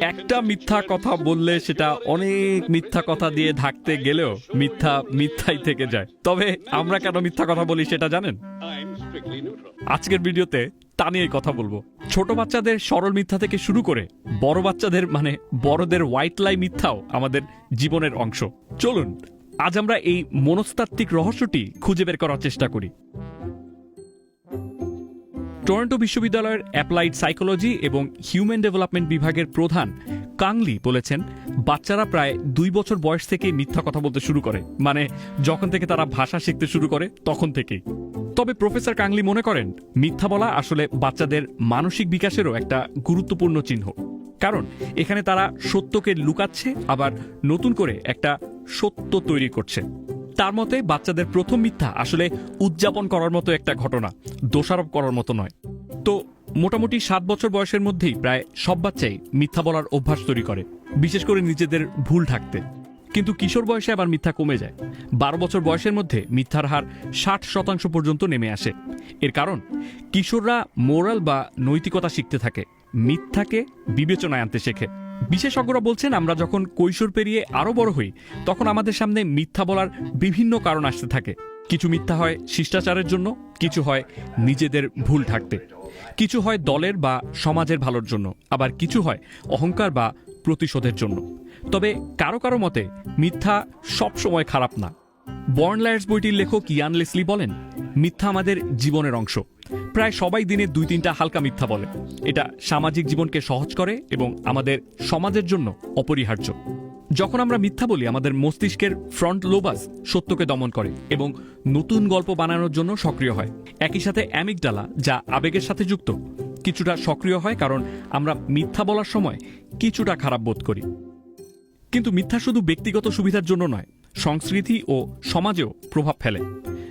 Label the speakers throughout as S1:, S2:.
S1: একটা মিথ্যা কথা বললে সেটা অনেক মিথ্যা কথা দিয়ে ঢাকতে গেলেও মিথ্যা মিথ্যাই থেকে যায়। তবে আমরা কেন মিথ্যা কথা বলি সেটা জানেন. আজকের ভিডিওতে তা নিয়েই কথা বলব। ছোট বাচ্চাদের সরল মিথ্যা থেকে শুরু করে বড় বাচ্চাদের মানে বড়দের হোয়াইট লাই মিথ্যাও আমাদের জীবনের অংশ। চলুন, আজ আমরা এই মনস্তাত্ত্বিক রহস্যটি খুঁজে বের করার চেষ্টা করি। টরন্টো বিশ্ববিদ্যালয়ের অ্যাপ্লাইড সাইকোলজি এবং হিউম্যান ডেভেলপমেন্ট বিভাগের প্রধান কাংলি বলেছেন, বাচ্চারা প্রায় দুই বছর বয়স থেকে মিথ্যা কথা বলতে শুরু করে। মানে যখন থেকে তারা ভাষা শিখতে শুরু করে, তখন থেকেই। তবে প্রফেসর কাংলি মনে করেন, মিথ্যা বলা আসলে বাচ্চাদের মানসিক বিকাশেরও একটা গুরুত্বপূর্ণ চিহ্ন। কারণ, এখানে তারা সত্যকে লুকাচ্ছে, আবার নতুন করে একটা সত্য তৈরি করছে। তার মতে বাচ্চাদের প্রথম মিথ্যা আসলে উদযাপন করার মতো একটা ঘটনা, দোষারোপ করার মতো নয়। তো মোটামুটি সাত বছর বয়সের মধ্যেই প্রায় সব বাচ্চাই মিথ্যা বলার অভ্যাস তৈরি করে, বিশেষ করে নিজেদের ভুল ঢাকতে। কিন্তু কিশোর বয়সে আবার মিথ্যা কমে যায়। বারো বছর বয়সের মধ্যে মিথ্যার হার ষাট শতাংশ পর্যন্ত নেমে আসে। এর কারণ, কিশোররা মোরাল বা নৈতিকতা শিখতে থাকে, মিথ্যাকে বিবেচনায় আনতে শেখে। বিশেষজ্ঞরা বলছেন, আমরা যখন কৈশোর পেরিয়ে আরও বড় হই, তখন আমাদের সামনে মিথ্যা বলার বিভিন্ন কারণ আসতে থাকে। কিছু মিথ্যা হয় শিষ্টাচারের জন্য, কিছু হয় নিজেদের ভুল ঢাকতে। কিছু হয় দলের বা সমাজের ভালোর জন্য, আবার কিছু হয় অহংকার বা প্রতিশোধের জন্য। তবে কারও কারও মতে, মিথ্যা সবসময় খারাপ না। বর্ন লায়ার্স বইটির লেখক ইয়ান লেসলি বলেন মিথ্যা আমাদের জীবনের অংশ। প্রায় সবাই দিনে দুই তিনটা হালকা মিথ্যা বলে। এটা সামাজিক জীবনকে সহজ করে এবং আমাদের সমাজের জন্য অপরিহার্য। যখন আমরা মিথ্যা বলি, আমাদের মস্তিষ্কের ফ্রন্ট লোবাস সত্যকে দমন করে এবং নতুন গল্প বানানোর জন্য সক্রিয় হয়। একই সাথে অ্যামিকডালা যা আবেগের সাথে যুক্ত, কিছুটা সক্রিয় হয় কারণ আমরা মিথ্যা বলার সময় কিছুটা খারাপ বোধ করি। কিন্তু মিথ্যা শুধু ব্যক্তিগত সুবিধার জন্য নয়, সংস্কৃতি ও সমাজেও প্রভাব ফেলে।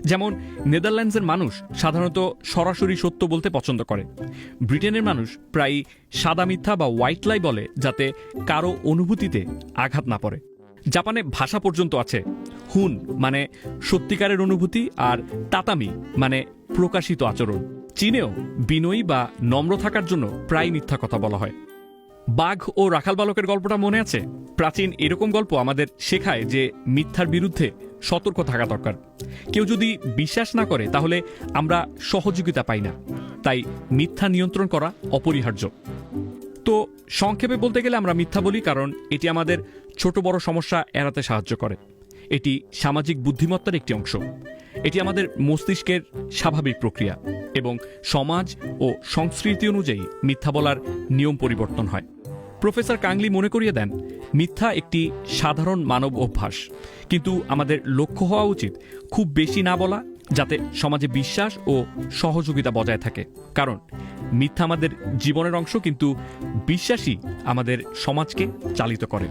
S1: যেমন নেদারল্যান্ডসের মানুষ সাধারণত সরাসরি সত্য বলতে পছন্দ করে। ব্রিটেনের মানুষ প্রায়ই সাদা মিথ্যা বা হোয়াইট লাই বলে যাতে কারও অনুভূতিতে আঘাত না পড়ে। জাপানে ভাষা পর্যন্ত আছে হুন মানে সত্যিকারের অনুভূতি আর তাতামি মানে প্রকাশিত আচরণ। চীনেও বিনয়ী বা নম্র থাকার জন্য প্রায় মিথ্যা কথা বলা হয়। বাঘ ও রাখাল বালকের গল্পটা মনে আছে? প্রাচীন এরকম গল্প আমাদের শেখায় যে মিথ্যার বিরুদ্ধে সতর্ক থাকা দরকার। কেউ যদি বিশ্বাস না করে, তাহলে আমরা সহযোগিতা পাই না। তাই মিথ্যা নিয়ন্ত্রণ করা অপরিহার্য। তো সংক্ষেপে বলতে গেলে আমরা মিথ্যা বলি কারণ এটি আমাদের ছোট বড় সমস্যা এড়াতে সাহায্য করে। এটি সামাজিক বুদ্ধিমত্তার একটি অংশ। এটি আমাদের মস্তিষ্কের স্বাভাবিক প্রক্রিয়া এবং সমাজ ও সংস্কৃতি অনুযায়ী মিথ্যা বলার নিয়ম পরিবর্তন হয়। প্রফেসর কাংলি মনে করিয়ে দেন, মিথ্যা একটি সাধারণ মানব অভ্যাস। কিন্তু আমাদের লক্ষ্য হওয়া উচিত খুব বেশি না বলা, যাতে সমাজে বিশ্বাস ও সহযোগিতা বজায় থাকে। কারণ মিথ্যা আমাদের জীবনের অংশ, কিন্তু বিশ্বাসই আমাদের সমাজকে চালিত করে।